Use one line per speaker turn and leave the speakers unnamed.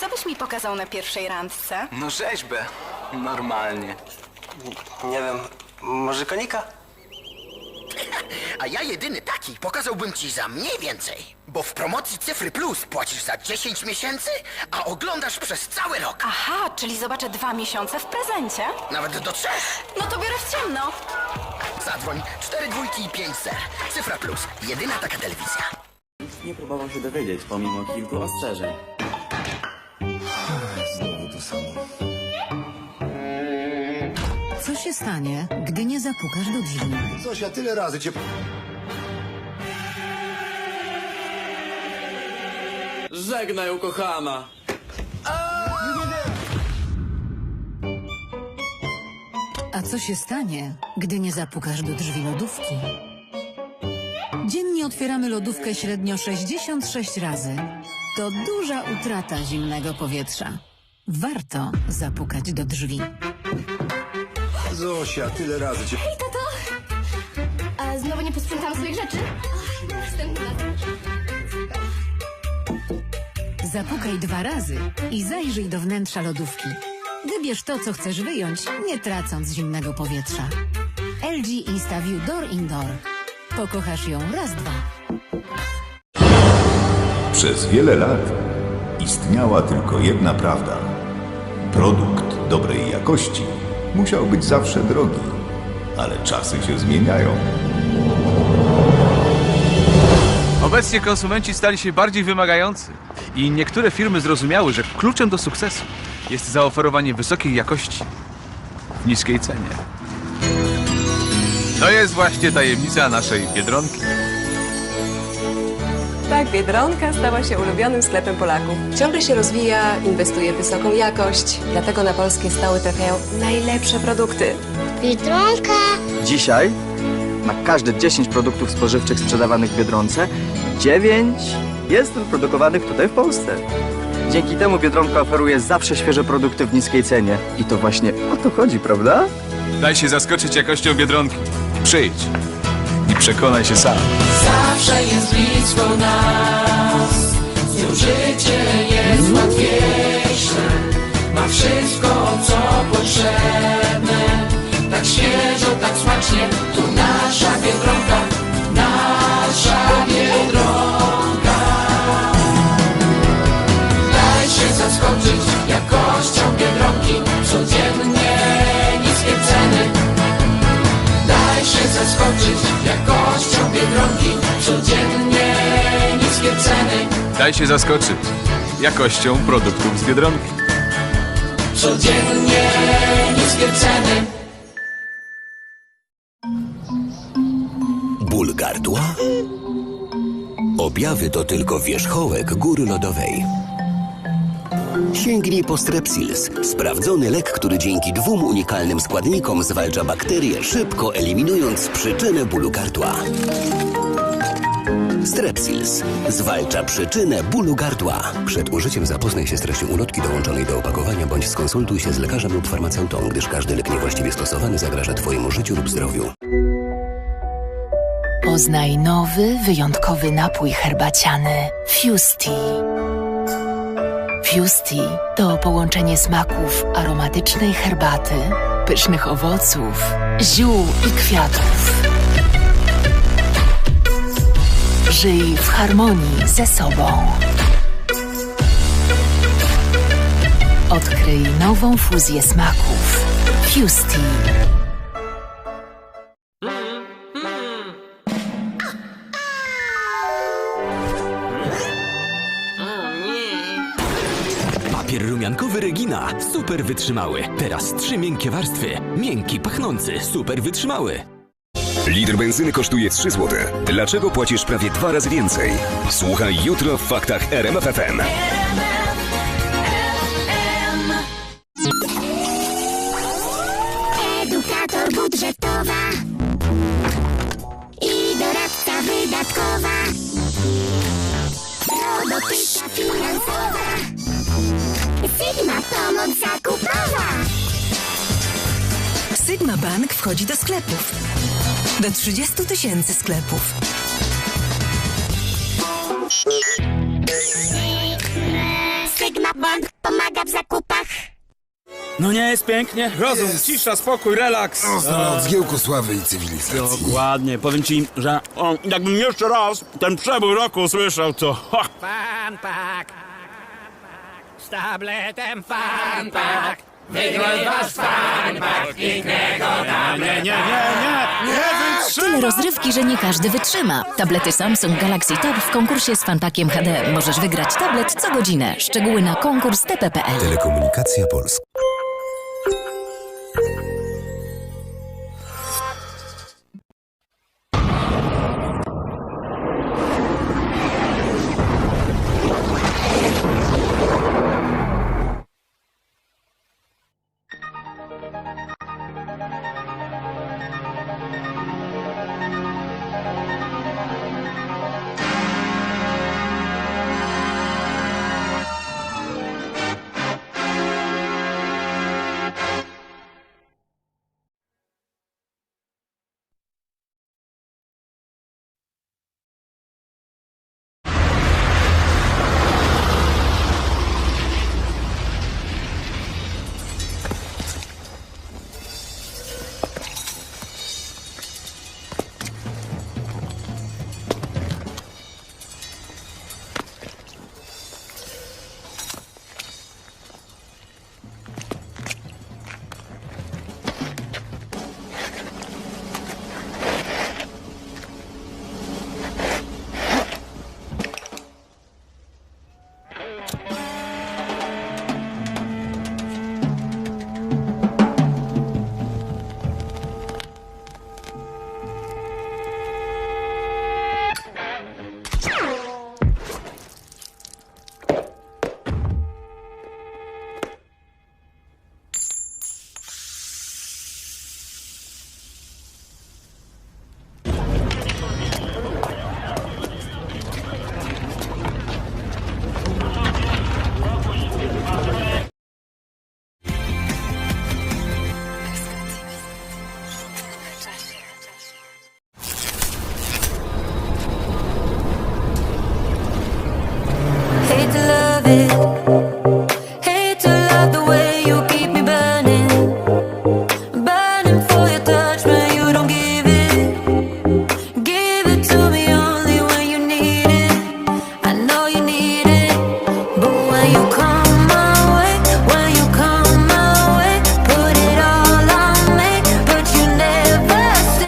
Co byś mi pokazał na pierwszej randce?
No rzeźbę. Normalnie.
Nie wiem, może konika?
A ja jedyny taki pokazałbym ci za mniej więcej. Bo w promocji Cyfry Plus płacisz za 10 miesięcy, a oglądasz przez cały rok.
Aha, czyli zobaczę dwa miesiące w prezencie?
Nawet do trzech.
No to biorę w ciemno.
Zadzwoń 4 dwójki i 5 ser. Cyfra Plus. Jedyna taka telewizja.
Nikt nie próbował się dowiedzieć, pomimo kilku ostrzeżeń.
Znowu to samo.
Co się stanie, gdy nie zapukasz do drzwi?
Zosia, tyle razy cię...
Żegnaj, ukochana!
A co się stanie, gdy nie zapukasz do drzwi lodówki? Dziennie otwieramy lodówkę średnio 66 razy. To duża utrata zimnego powietrza. Warto zapukać do drzwi.
Zosia, tyle razy cię...
A znowu nie posprzątałam swoich rzeczy?
Zapukaj dwa razy i zajrzyj do wnętrza lodówki. Wybierz to, co chcesz wyjąć, nie tracąc zimnego powietrza. LG InstaView Door Indoor. Pokochasz ją raz, dwa.
Przez wiele lat istniała tylko jedna prawda. Produkt dobrej jakości musiał być zawsze drogi, ale czasy się zmieniają.
Obecnie konsumenci stali się bardziej wymagający i niektóre firmy zrozumiały, że kluczem do sukcesu jest zaoferowanie wysokiej jakości w niskiej cenie. To jest właśnie tajemnica naszej Biedronki.
Tak, Biedronka stała się ulubionym sklepem Polaków. Ciągle się rozwija, inwestuje w wysoką jakość, dlatego na polskie stoły trafiają najlepsze produkty.
Biedronka!
Dzisiaj na każde 10 produktów spożywczych sprzedawanych w Biedronce 9 jest produkowanych tutaj w Polsce. Dzięki temu Biedronka oferuje zawsze świeże produkty w niskiej cenie. I to właśnie o to chodzi, prawda?
Daj się zaskoczyć jakością Biedronki. Przyjdź przekonaj się sam.
Zawsze jest blisko nas. Znów życie jest łatwiejsze. Ma wszystko co potrzebne. Tak świeżo, tak smacznie. Tu nasza Biedronka Nasza Biedronka. Daj się zaskoczyć jakością Biedronki. Codziennie niskie ceny. Daj się zaskoczyć
Daj się zaskoczyć jakością produktów z Biedronki.
Codziennie niskie ceny
Ból gardła? Objawy to tylko wierzchołek góry lodowej. Sięgnij po Strepsils, sprawdzony lek, który dzięki dwóm unikalnym składnikom zwalcza bakterie, szybko eliminując przyczynę bólu gardła. Strepsils zwalcza przyczynę bólu gardła. Przed użyciem zapoznaj się z treścią ulotki dołączonej do opakowania bądź skonsultuj się z lekarzem lub farmaceutą, gdyż każdy lek niewłaściwie stosowany zagraża Twojemu życiu lub zdrowiu.
Poznaj nowy, wyjątkowy napój herbaciany Fusti. Fusti to połączenie smaków aromatycznej herbaty, pysznych owoców, ziół i kwiatów. Żyj w harmonii ze sobą. Odkryj nową fuzję smaków. Fusti.
Papier rumiankowy Regina. Super wytrzymały. Teraz trzy miękkie warstwy. Miękki, pachnący. Super wytrzymały.
Litr benzyny kosztuje 3 zł. Dlaczego płacisz prawie dwa razy więcej? Słuchaj jutro w faktach RMFFM.
Edukator budżetowa i doradca wydatkowa. Robotyczka finansowa. Sigma pomoc zakupowa.
Sigma Bank wchodzi do sklepów. Do 30 tysięcy sklepów.
Sigma Bank Pomaga w zakupach.
No nie jest pięknie? Rozum, cisza, spokój, relaks.
Od zgiełku sławy i cywilizacji.
Dokładnie, powiem ci, że o, jakbym jeszcze raz ten przebój roku usłyszał, to ha,
Fanpak. Z tabletem Fanpak. Wygrał wasz Fanpak. Pięknego
nie, nie, nie, nie, nie
Tyle rozrywki, że nie każdy wytrzyma. Tablety Samsung Galaxy Tab w konkursie z Fanpakiem HD. Możesz wygrać tablet co godzinę. Szczegóły na konkurs TP.pl.
Telekomunikacja Polska.
It,